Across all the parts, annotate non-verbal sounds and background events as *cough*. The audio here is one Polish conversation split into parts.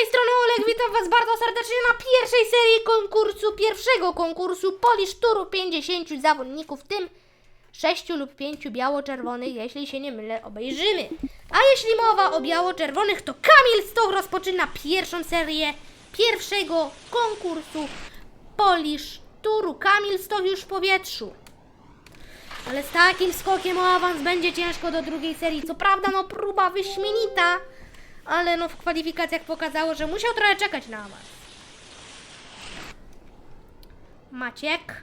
tej strony Olek, witam was bardzo serdecznie na pierwszej serii konkursu, pierwszego konkursu Polish Turu 50 zawodników, w tym 6 lub 5 biało-czerwonych, jeśli się nie mylę, obejrzymy. A jeśli mowa o biało-czerwonych, to Kamil Stoch rozpoczyna pierwszą serię pierwszego konkursu Polish Turu. Kamil Stoch już w powietrzu. Ale z takim skokiem o awans będzie ciężko do drugiej serii. Co prawda, no próba wyśmienita, ale no w kwalifikacjach pokazało, że musiał trochę czekać na awans. Maciek.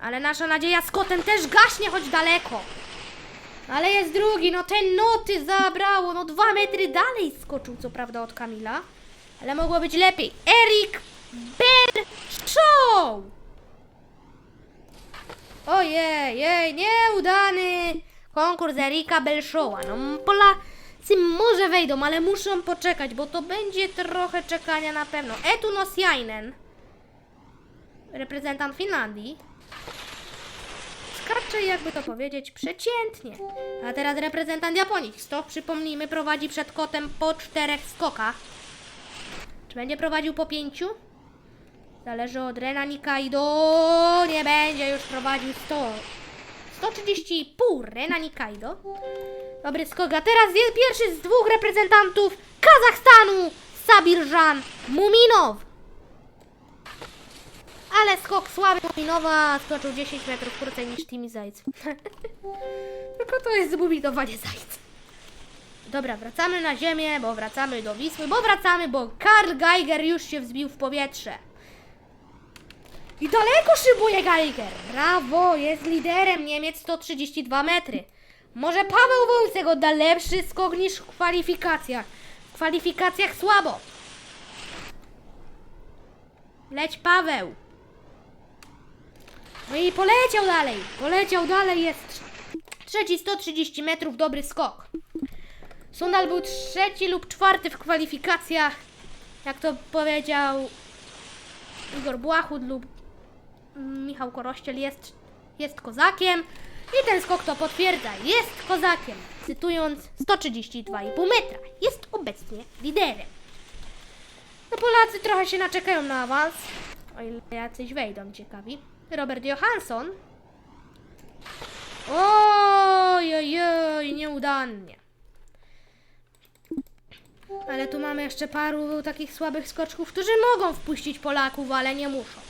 Ale nasza nadzieja z kotem też gaśnie, choć daleko. Ale jest drugi, no ten noty zabrało, no dwa metry dalej skoczył, co prawda od Kamila. Ale mogło być lepiej. Erik Ben Show! Ojej, jej, nieudany konkurs Erika Belshowa. No Polacy może wejdą, ale muszą poczekać, bo to będzie trochę czekania na pewno. Etunos Jainen, reprezentant Finlandii. Skacze, jakby to powiedzieć, przeciętnie. A teraz reprezentant Japonii. Stok, przypomnijmy, prowadzi przed kotem po czterech skokach. Czy będzie prowadził po pięciu? Zależy od Rena Nikaido. Nie będzie już prowadził 100. 130,5 Rena Nikaido. Dobry skok. A teraz jest pierwszy z dwóch reprezentantów Kazachstanu. Sabirżan Muminow. Ale skok słaby Muminowa skoczył 10 metrów krócej niż Timi Zajc. *laughs* Tylko to jest zbuminowanie Zajc. Dobra, wracamy na ziemię, bo wracamy do Wisły, bo wracamy, bo Karl Geiger już się wzbił w powietrze. I daleko szybuje Geiger. Brawo, jest liderem Niemiec 132 metry. Może Paweł Wąsek odda lepszy skok niż w kwalifikacjach. W kwalifikacjach słabo. Leć Paweł. No i poleciał dalej. Poleciał dalej, jest trzeci 130 metrów, dobry skok. Sundal był trzeci lub czwarty w kwalifikacjach. Jak to powiedział Igor Błachut lub Michał Korościel jest, jest kozakiem i ten skok to potwierdza, jest kozakiem, cytując 132,5 metra, jest obecnie liderem. No Polacy trochę się naczekają na awans, o ile jacyś wejdą ciekawi. Robert Johansson. Oj, oj, oj, nieudannie. Ale tu mamy jeszcze paru takich słabych skoczków, którzy mogą wpuścić Polaków, ale nie muszą.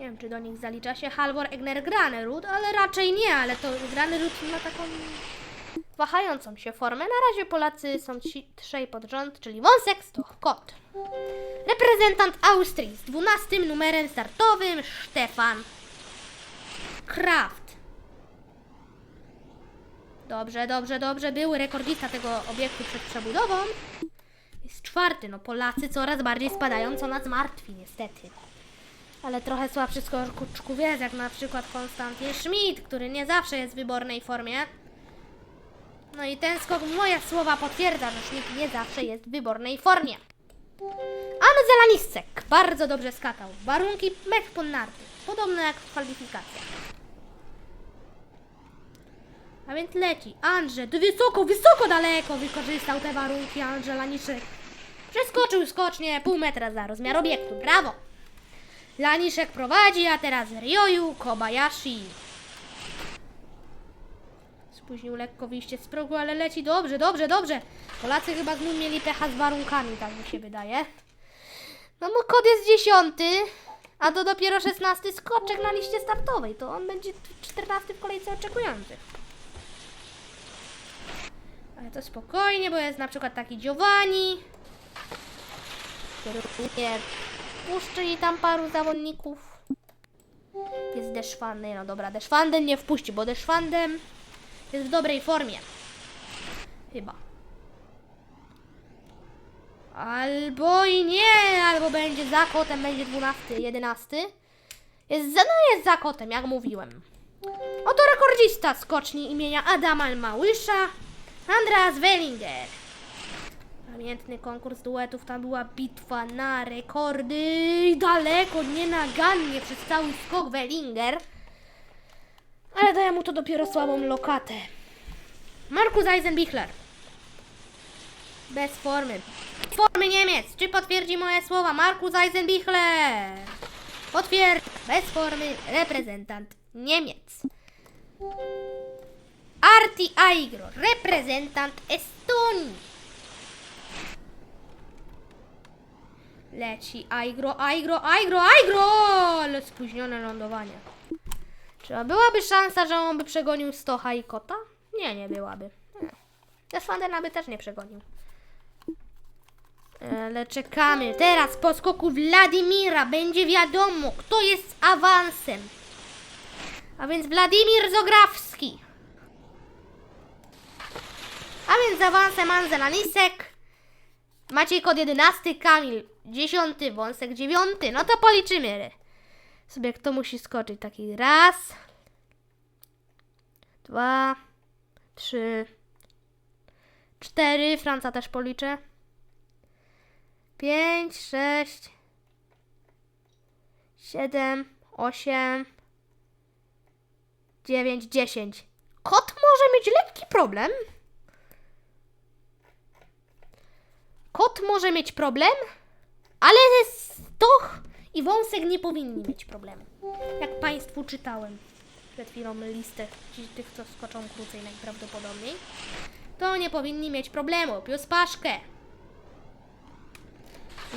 Nie wiem, czy do nich zalicza się Halvor Egner Granerud, ale raczej nie, ale to Granerud ma taką wahającą się formę. Na razie Polacy są ci, trzej pod rząd, czyli Wąsek, Stoch, Kot. Reprezentant Austrii z 12 numerem startowym Stefan Kraft. Dobrze, dobrze, dobrze. Był rekordista tego obiektu przed przebudową. Jest czwarty. No Polacy coraz bardziej spadają, co nas martwi niestety. Ale trochę słabszy skoczków jest, jak na przykład Konstantin Schmidt, który nie zawsze jest w wybornej formie. No i ten skok, moje słowa potwierdza, że Schmidt nie zawsze jest w wybornej formie. Anze Lanisek bardzo dobrze skakał. Warunki mech pod narty, podobne jak w kwalifikacjach. A więc leci. Andrzej, to wysoko, wysoko daleko wykorzystał te warunki Andrzej Laniszek. Przeskoczył skocznie pół metra za rozmiar obiektu. Brawo! Laniszek prowadzi, a teraz Ryoyu Kobayashi. Spóźnił lekko wyjście z progu, ale leci dobrze, dobrze, dobrze. Polacy chyba znów mieli pecha z warunkami, tak mi się wydaje. No bo kod jest dziesiąty, a to dopiero szesnasty skoczek na liście startowej. To on będzie czternasty w kolejce oczekujących. Ale to spokojnie, bo jest na przykład taki Giovanni, który nie puszczy tam paru zawodników. Jest Deszwandy, no dobra, Deszwanden nie wpuści, bo Deszwandem jest w dobrej formie. Chyba. Albo i nie, albo będzie za kotem, będzie 12, 11. Jest za, no jest za kotem, jak mówiłem. Oto rekordzista skoczni imienia Adama Małysza, Andreas Wellinger. Pamiętny konkurs duetów, tam była bitwa na rekordy i daleko, nienagannie przez cały skok Wellinger. Ale daje mu to dopiero słabą lokatę. Markus Eisenbichler. Bez formy. Formy Niemiec. Czy potwierdzi moje słowa Markus Eisenbichler? Potwierdza. Bez formy reprezentant Niemiec. Arti Aigro, reprezentant Estonii. Leci Aigro, Aigro, Aigro, Aigro! Ale spóźnione lądowanie. Czy byłaby szansa, że on by przegonił Stocha i Kota? Nie, nie byłaby. Desfandena by też nie przegonił. Ale czekamy. Teraz po skoku Wladimira będzie wiadomo, kto jest awansem. A więc Wladimir Zograwski. A więc awansem Anzel Anisek. Maciej kod 11, Kamil 10, Wąsek 9. No to policzymy sobie, kto musi skoczyć. Taki raz, dwa, trzy, cztery. Franca też policzę. Pięć, sześć, siedem, osiem, dziewięć, dziesięć. Kot może mieć lekki problem. Kot może mieć problem, ale Stoch i Wąsek nie powinni mieć problemu. Jak Państwu czytałem przed chwilą listę tych, co skoczą krócej najprawdopodobniej, to nie powinni mieć problemu. Pius Paszkę.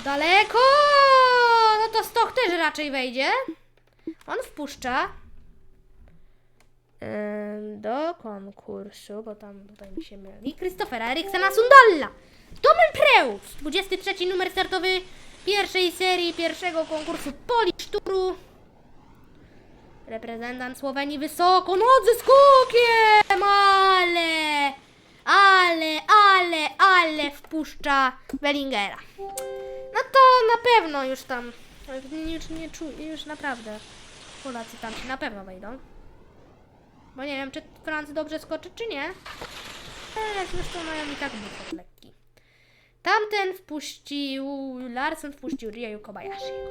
Daleko! No to Stoch też raczej wejdzie. On wpuszcza do konkursu, bo tam tutaj mi się myli. Krzysztofera Eriksena Sundalla. Domen Preus, 23 numer startowy pierwszej serii pierwszego konkursu Polish Touru. Reprezentant Słowenii wysoko, no ze ale, ale, ale, ale wpuszcza Bellingera. No to na pewno już tam, już nie czuję, już naprawdę Polacy tam się na pewno wejdą. Bo nie wiem, czy Francy dobrze skoczy, czy nie. Ale zresztą mają i tak lekki. Tamten wpuścił, Larsen wpuścił Ryu Kobayashiego.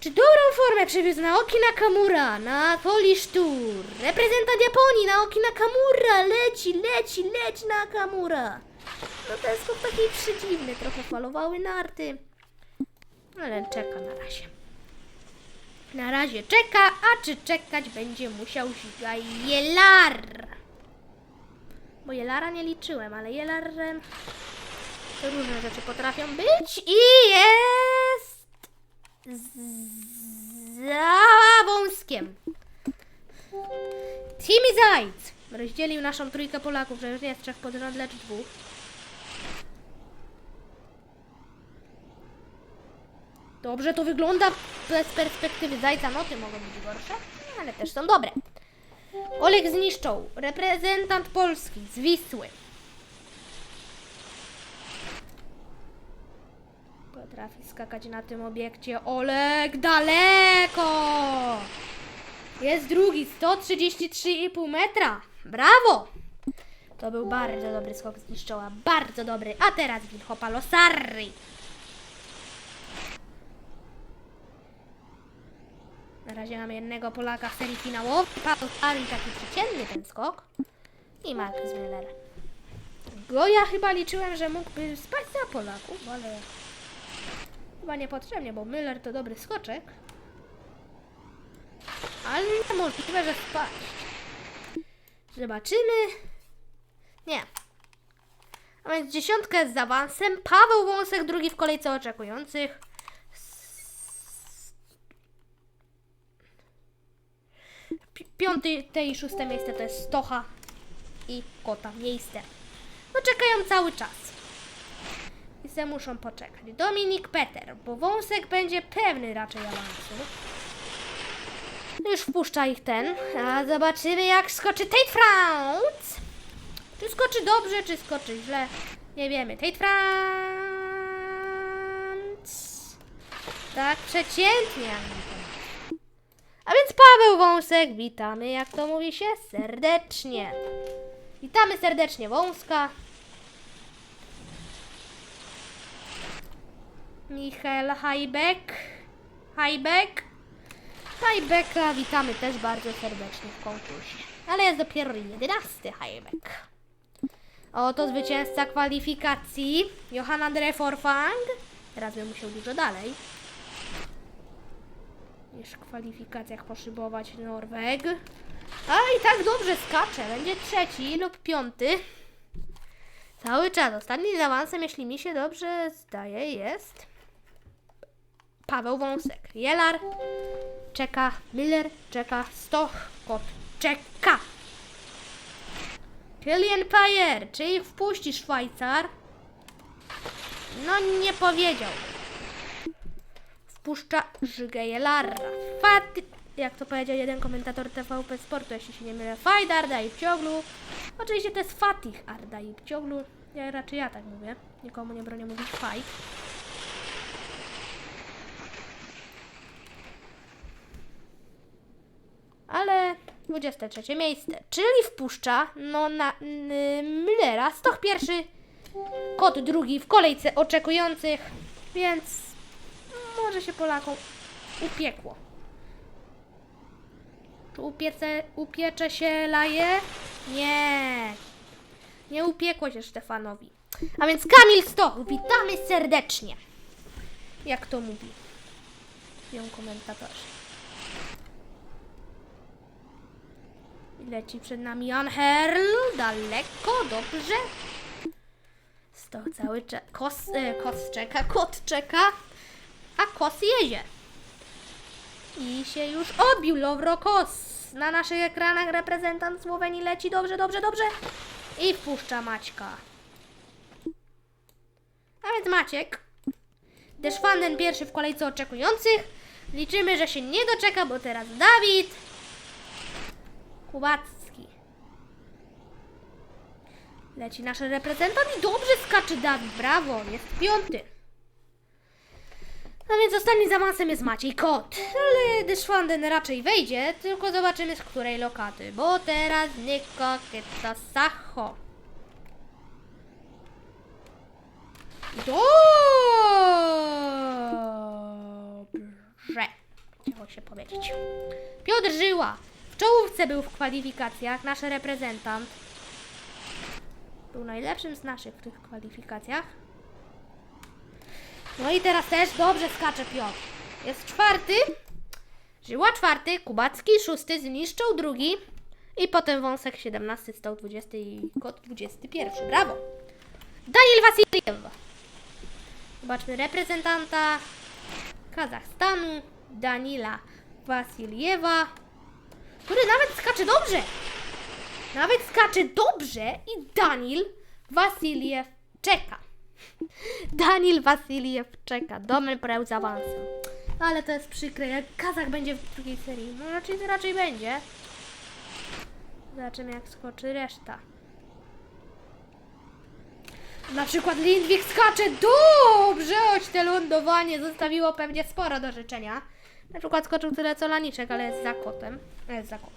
Czy dobrą formę przywiózł Naoki Nakamura na Polish Tour? Reprezentant Japonii Naoki Nakamura leci, leci, leci Nakamura. No ten skok taki przedziwny, trochę falowały narty. Ale czeka na razie. Na razie czeka, a czy czekać będzie musiał Ziga Jelar. Bo Jelara nie liczyłem, ale Jelarem to różne rzeczy potrafią być i jest za wąskiem. Timmy Zajc rozdzielił naszą trójkę Polaków, że już nie jest trzech pod rząd, lecz dwóch. Dobrze to wygląda z perspektywy Zajca, noty mogą być gorsze, ale też są dobre. Olek zniszczą, reprezentant Polski z Wisły. Potrafi skakać na tym obiekcie. Olek daleko! Jest drugi, 133,5 metra. Brawo! To był bardzo dobry skok z niszczoła, bardzo dobry. A teraz Wilhopa Losarri. Na razie mamy jednego Polaka w serii finałowej. Stary taki przeciętny ten skok. I Marcus Miller. Go ja chyba liczyłem, że mógłby spać za Polaków, ale chyba niepotrzebnie, bo Miller to dobry skoczek. Ale możliwe, że spaść. Zobaczymy. Nie. A więc dziesiątkę z awansem. Paweł Wąsek, drugi w kolejce oczekujących. Pi- Piąty te i szóste miejsce to jest Stocha i Kota miejsce. No czekają cały czas. Se muszą poczekać. Dominik Peter, bo wąsek będzie pewny raczej awansu. Już wpuszcza ich ten. A zobaczymy jak skoczy Tate France. Czy skoczy dobrze, czy skoczy źle? Nie wiemy. Tate France. Tak, przeciętnie. a więc Paweł Wąsek, witamy, jak to mówi się, serdecznie. Witamy serdecznie Wąska. Michael Hajbek. Hajbek. Hajbeka witamy też bardzo serdecznie w konkursie. Ale jest dopiero jedenasty Hajbek. Oto zwycięzca kwalifikacji. Johanna Dreforfang. Teraz bym musiał dużo dalej. Niż w kwalifikacjach poszybować Norweg. A i tak dobrze skacze. Będzie trzeci lub piąty. Cały czas. Ostatnim awansem, jeśli mi się dobrze zdaje, jest Paweł Wąsek. Jelar czeka, Miller czeka, Stoch, kot czeka. Kylian Payer, czy ich wpuści Szwajcar? No nie powiedział. Wpuszcza Żygę Jelara. Fat... Jak to powiedział jeden komentator TVP Sportu, jeśli się nie mylę. Fajd Arda i Pcioglu. Oczywiście to jest Fatih Arda i Pcioglu. Ja raczej ja tak mówię. Nikomu nie bronię mówić Fajd. ale 23 miejsce, czyli wpuszcza no na n- Müllera, Stoch pierwszy, kot drugi w kolejce oczekujących, więc może się Polakom upiekło. Czy upiece, upiecze się laje? Nie. Nie upiekło się Stefanowi. A więc Kamil Stoch, witamy serdecznie. Jak to mówi? Ją komentatorzy. I Leci przed nami Jan Herl. Daleko, dobrze. Sto cały czas. Kos, e, kos czeka, kot czeka. A kos jedzie. I się już odbił Lowro Kos. Na naszych ekranach reprezentant Słowenii leci dobrze, dobrze, dobrze. I wpuszcza Maćka. A więc Maciek. Deszwanden pierwszy w kolejce oczekujących. Liczymy, że się nie doczeka, bo teraz Dawid. Kubacki. Leci nasz reprezentant i dobrze skacze Dawid, brawo, jest piąty. A więc ostatnim zamansem jest Maciej Kot, ale Dyszwanden raczej wejdzie, tylko zobaczymy z której lokaty, bo teraz Niko Keta Sacho. Dobrze, chciało się powiedzieć. Piotr Żyła. Czołówce był w kwalifikacjach, nasz reprezentant. Był najlepszym z naszych w tych kwalifikacjach. No i teraz też dobrze skacze Piotr. Jest czwarty. Żyła czwarty, Kubacki szósty, zniszczył drugi. I potem Wąsek 17, stał 20 i Kot 21. Brawo! Daniel Wasiliew. Zobaczmy reprezentanta Kazachstanu, Danila Wasiliewa, który nawet skacze dobrze. Nawet skacze dobrze i Danil Wasiliew czeka. Danil Wasiliew czeka. Domy preł z awansem. No ale to jest przykre. Jak Kazach będzie w drugiej serii, no raczej to raczej będzie. Zobaczymy jak skoczy reszta. Na przykład Lindwik skacze dobrze, choć te lądowanie zostawiło pewnie sporo do życzenia. Na przykład skoczył tyle co Laniczek, ale jest za kotem. Jest za kotem.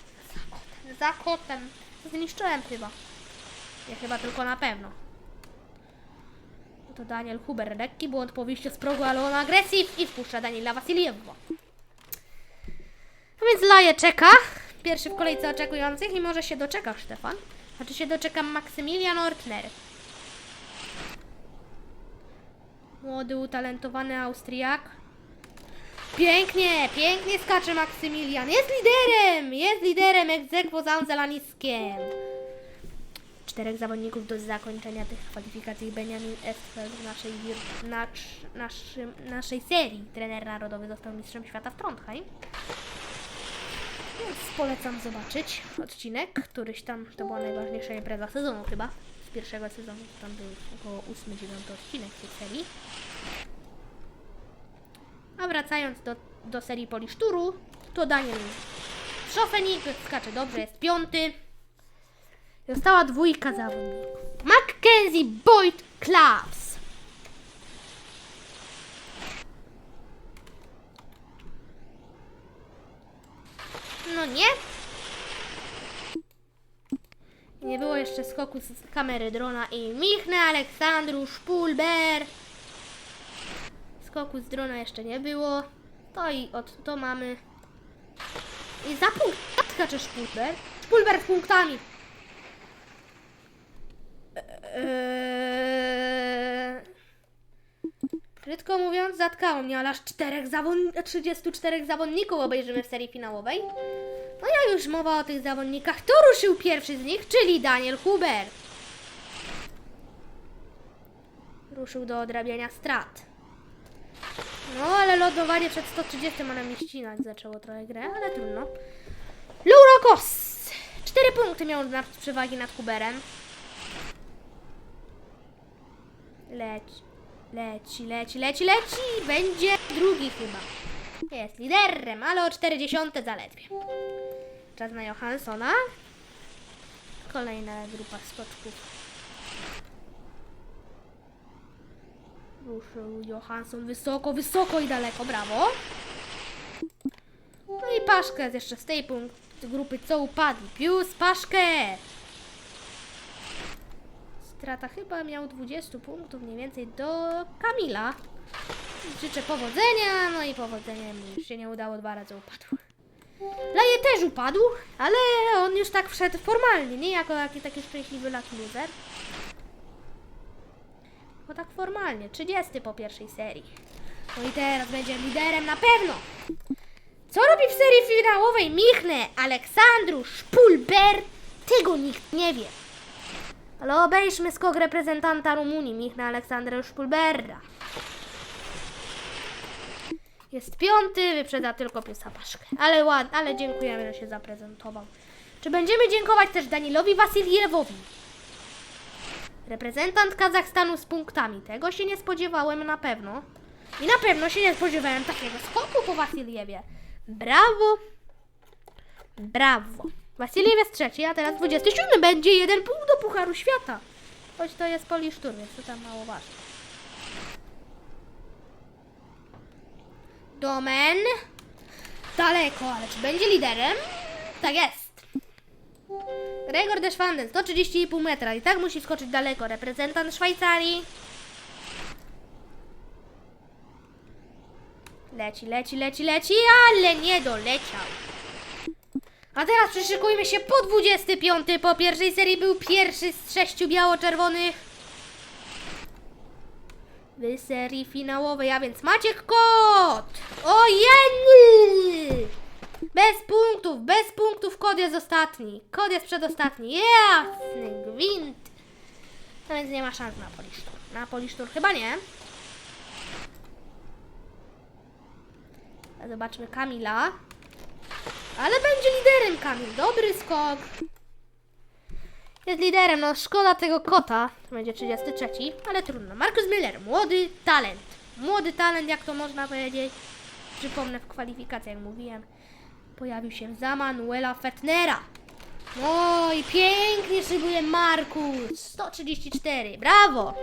Za kotem. Zniszczyłem chyba. Nie chyba, tylko na pewno. No to Daniel Huber. Lekki błąd po wyjściu z progu, ale on i wpuszcza Daniela Wasiliewa. A więc Laje czeka. Pierwszy w kolejce oczekujących i może się doczeka Stefan. A czy się doczeka Maksymilian Ortner? Młody, utalentowany Austriak. Pięknie, pięknie skacze Maksymilian. Jest liderem, jest liderem egzekwo z. Czterech zawodników do zakończenia tych kwalifikacji. Benjamin Estfeld w naszej, naszym, naszej serii. Trener narodowy został mistrzem świata w Trondheim. Więc polecam zobaczyć odcinek, któryś tam, to była najważniejsza impreza sezonu chyba. Z pierwszego sezonu, tam był około 8-9 odcinek tej serii. A wracając do, do serii Poliszturu, to Daniel Szofenik skacze dobrze, jest piąty. Została dwójka zawodników. Mackenzie Boyd Klaus. No nie. Nie było jeszcze skoku z kamery drona i Michne Aleksandru Szpulber. Skoku z drona jeszcze nie było. To i od to mamy. I za punkt skacze Szpulber. Szpulber z punktami. Eee... Mówiąc, zatkało mnie, ale aż czterech zawod... 34 zawodników obejrzymy w serii finałowej. No ja już mowa o tych zawodnikach. To ruszył pierwszy z nich, czyli Daniel Huber. Ruszył do odrabiania strat. No, ale lądowanie przed 130 ma nam ścinać zaczęło trochę grę, ale trudno. Lurokos! 4 punkty miał na przewagi nad Huberem. Leci, leci, leci, leci, leci! Będzie drugi chyba. Jest liderem, ale o 40 zaledwie. Czas na Johanssona. Kolejna grupa skoczków. Ruszył Johansson wysoko, wysoko i daleko, brawo. No i Paszkę jeszcze z tej punkt grupy, co upadli. Pius, Paszkę! Strata chyba miał 20 punktów mniej więcej do Kamila. Życzę powodzenia, no i powodzenia już się nie udało, dwa razy upadł. Leje też upadł, ale on już tak wszedł formalnie, nie jako taki, taki szczęśliwy lucky loser. Tylko tak formalnie, 30 po pierwszej serii. No i teraz będzie liderem na pewno. Co robi w serii finałowej Michne Aleksandru Szpulber? Tego nikt nie wie. Ale obejrzmy skok reprezentanta Rumunii, Michne Aleksandra Szpulberra. Jest piąty, wyprzedza tylko Piusa Paszkę. Ale ładnie, ale dziękujemy, że się zaprezentował. Czy będziemy dziękować też Danilowi Wasiliewowi? Reprezentant Kazachstanu z punktami. Tego się nie spodziewałem na pewno. I na pewno się nie spodziewałem takiego skoku po Wasiliewie. Brawo! Brawo! Wasiliew jest trzeci, a teraz 27. Będzie jeden punkt do Pucharu Świata. Choć to jest Polisztur, więc to tam mało ważne. Domen. Daleko, ale czy będzie liderem? Tak jest. Gregor Deschwanden, 130,5 metra. I tak musi skoczyć daleko. Reprezentant Szwajcarii. Leci, leci, leci, leci, ale nie doleciał. A teraz przyszykujmy się po 25. Po pierwszej serii był pierwszy z sześciu biało-czerwonych. W serii finałowej, a więc Maciek Kot! Ojej! Bez punktów, bez punktów kod jest ostatni. Kod jest przedostatni. Jasny gwint. No więc nie ma szans na Polisztur. Na Polisztur chyba nie. Zobaczmy Kamila. Ale będzie liderem Kamil. Dobry skok. Jest liderem, no szkoda tego kota. To będzie 33, ale trudno. Markus Miller, młody talent. Młody talent, jak to można powiedzieć. Przypomnę w kwalifikacjach, jak mówiłem. Pojawił się za Manuela Fetnera. No i pięknie szybuje Markus. 134, brawo.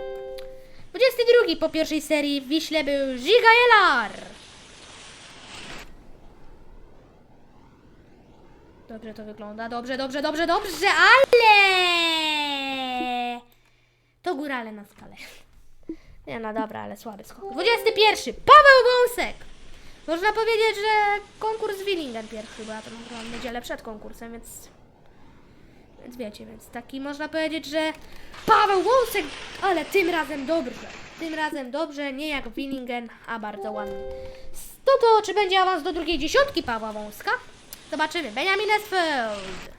22 po pierwszej serii w Wiśle był Giga Jelar. Dobrze to wygląda, dobrze, dobrze, dobrze, dobrze, ale... To górale na skale. Nie no dobra, ale słaby skok. 21. Paweł Wąsek. Można powiedzieć, że konkurs Willingen pierwszy, bo ja to nagrałam niedzielę przed konkursem, więc... Więc wiecie, więc taki można powiedzieć, że Paweł Wąsek, ale tym razem dobrze. Tym razem dobrze, nie jak Willingen, a bardzo ładnie. To to, czy będzie awans do drugiej dziesiątki Pawła Wąska? Zobaczymy. Benjamin Esfeld.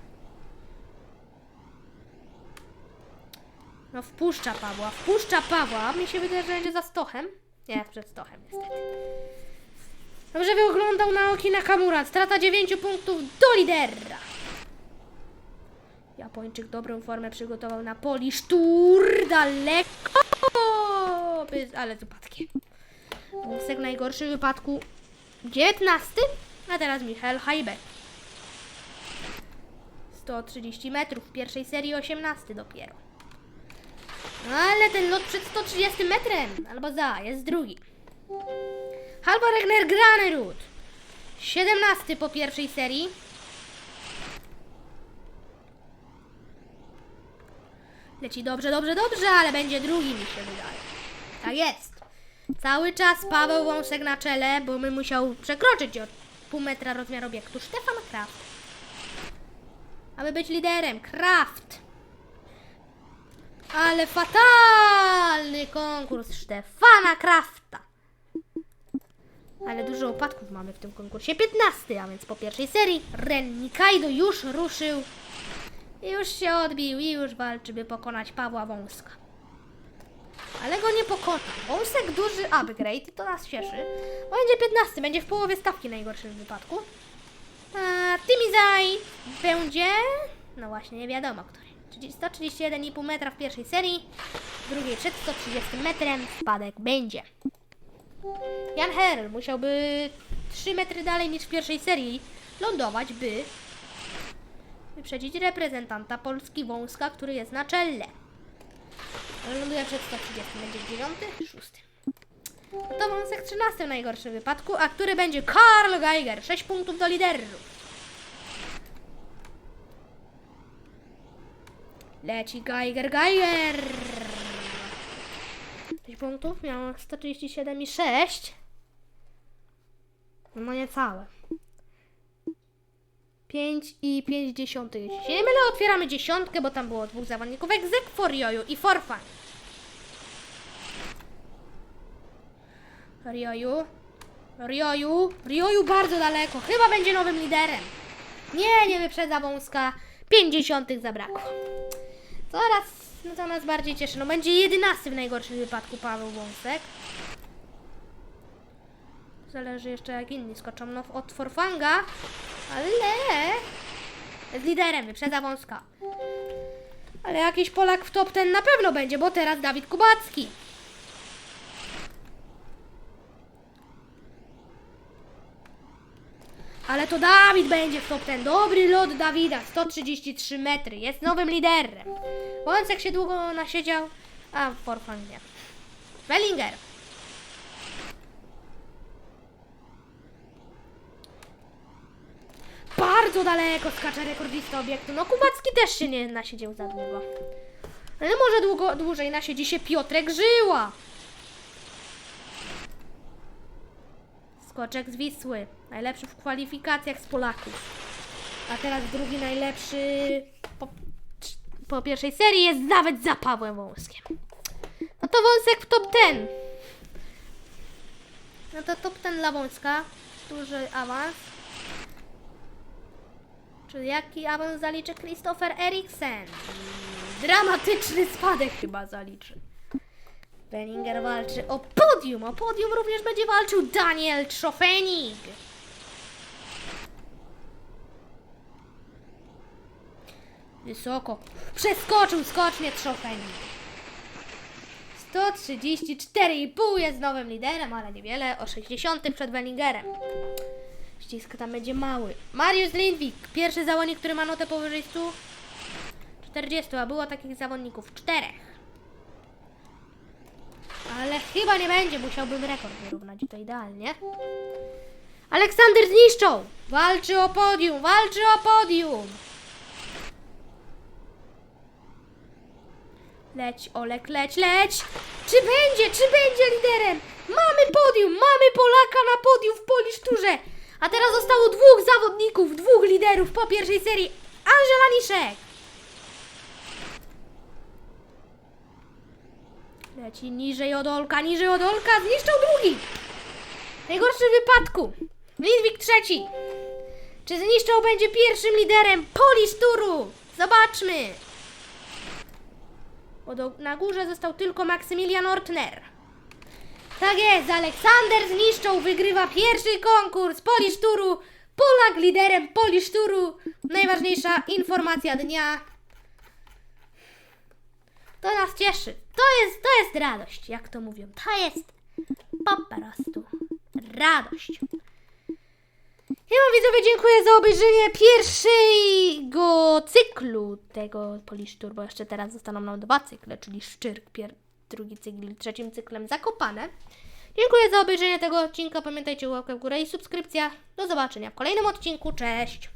No wpuszcza Pawła, wpuszcza Pawła. Mi się wydaje, że będzie za Stochem. Nie, przed Stochem niestety. Dobrze wyglądał na oki Nakamura. Strata 9 punktów do lidera. Japończyk dobrą formę przygotował na Polisztur. Daleko. By- Ale z upadkiem. Włosek w najgorszym wypadku 19. A teraz Michael Hajbek. 130 metrów w pierwszej serii 18 dopiero. Ale ten lot przed 130 metrem, albo za, jest drugi. Halvor Regner Granerud. 17 po pierwszej serii. Leci dobrze, dobrze, dobrze, ale będzie drugi mi się wydaje. Tak jest. Cały czas Paweł Wąsek na czele, bo my musiał przekroczyć o pół metra rozmiar obiektu. Stefan Kraft. Aby być liderem. Kraft. Ale fatalny konkurs Stefana Krafta. Ale dużo upadków mamy w tym konkursie. 15, a więc po pierwszej serii Ren Nikaido już ruszył. Już się odbił i już walczy, by pokonać Pawła Wąska. Ale go nie pokona. Wąsek duży upgrade to nas cieszy. Będzie 15, będzie w połowie stawki w najgorszym wypadku. A Timizai będzie... No właśnie, nie wiadomo który. 131,5 metra w pierwszej serii, w drugiej przed 130 metrem spadek będzie. Jan Herl musiałby 3 metry dalej niż w pierwszej serii lądować, by wyprzedzić reprezentanta Polski Wąska, który jest na czele. Ląduje przed 130, będzie 9, 6. No to Wąsek 13 w najgorszym wypadku, a który będzie Karl Geiger, 6 punktów do liderów. Leci Geiger, Geiger! 6 punktów, miał 137 i 6. No niecałe. 5 i 5 dziesiątych. Jeśli się nie mylę, otwieramy dziesiątkę, bo tam było dwóch zawodników. Egzek Forioju i Forfan. Rioju. Rioju. Rioju bardzo daleko. Chyba będzie nowym liderem. Nie, nie wyprzedza wąska. 50 zabrakło. Coraz, no to nas bardziej cieszy. No będzie 11 w najgorszym wypadku Paweł Wąsek. Zależy jeszcze jak inni skoczą. No od Forfanga. Ale jest liderem, wyprzedza Wąska. Ale jakiś Polak w top ten na pewno będzie, bo teraz Dawid Kubacki. Ale to Dawid będzie w top ten. Dobry lot Dawida, 133 metry. Jest nowym liderem. Wąsek się długo nasiedział, a Forfang nie. Wellinger. Bardzo daleko skacze rekordista obiektu. No Kubacki też się nie nasiedział za długo. Ale może długo, dłużej nasiedzi się Piotrek Żyła. Skoczek z Wisły. Najlepszy w kwalifikacjach z Polaków. A teraz drugi najlepszy po, po pierwszej serii jest nawet za Pawłem Wąskiem. No to Wąsek w top 10. No to top 10 dla Wąska. Duży awans. Czy jaki awans zaliczy Christopher Eriksen? Dramatyczny spadek chyba zaliczy. Bellinger walczy o podium. O podium również będzie walczył Daniel Trofenig. Wysoko. Przeskoczył skocznie Trofenig. 134,5 jest nowym liderem, ale niewiele. O 60 przed Bellingerem. Ścisk tam będzie mały. Mariusz Lindwik, pierwszy zawodnik, który ma notę powyżej 140, a było takich zawodników czterech. Ale chyba nie będzie, musiałbym rekord wyrównać to idealnie. Aleksander zniszczą! Walczy o podium, walczy o podium! Leć, Olek, leć, leć! Czy będzie, czy będzie liderem? Mamy podium, mamy Polaka na podium w Poliszturze! A teraz zostało dwóch zawodników, dwóch liderów po pierwszej serii. Angela Niszek! Leci niżej od Olka, niżej od Olka, zniszczał drugi! W najgorszym wypadku. Lidwik trzeci. Czy zniszczał będzie pierwszym liderem Polish Turu? Zobaczmy. Na górze został tylko Maksymilian Ortner. Tak jest, Aleksander zniszczą, wygrywa pierwszy konkurs Polish Turu. Polak liderem Polish Turu. Najważniejsza informacja dnia. To nas cieszy. To jest, to jest radość, jak to mówią. To jest po prostu radość. Ja wam widzowie dziękuję za obejrzenie pierwszego cyklu tego Polish bo jeszcze teraz zostaną nam dwa cykle, czyli Szczyrk, pier- drugi cykl, trzecim cyklem Zakopane. Dziękuję za obejrzenie tego odcinka. Pamiętajcie łapkę w górę i subskrypcja. Do zobaczenia w kolejnym odcinku. Cześć!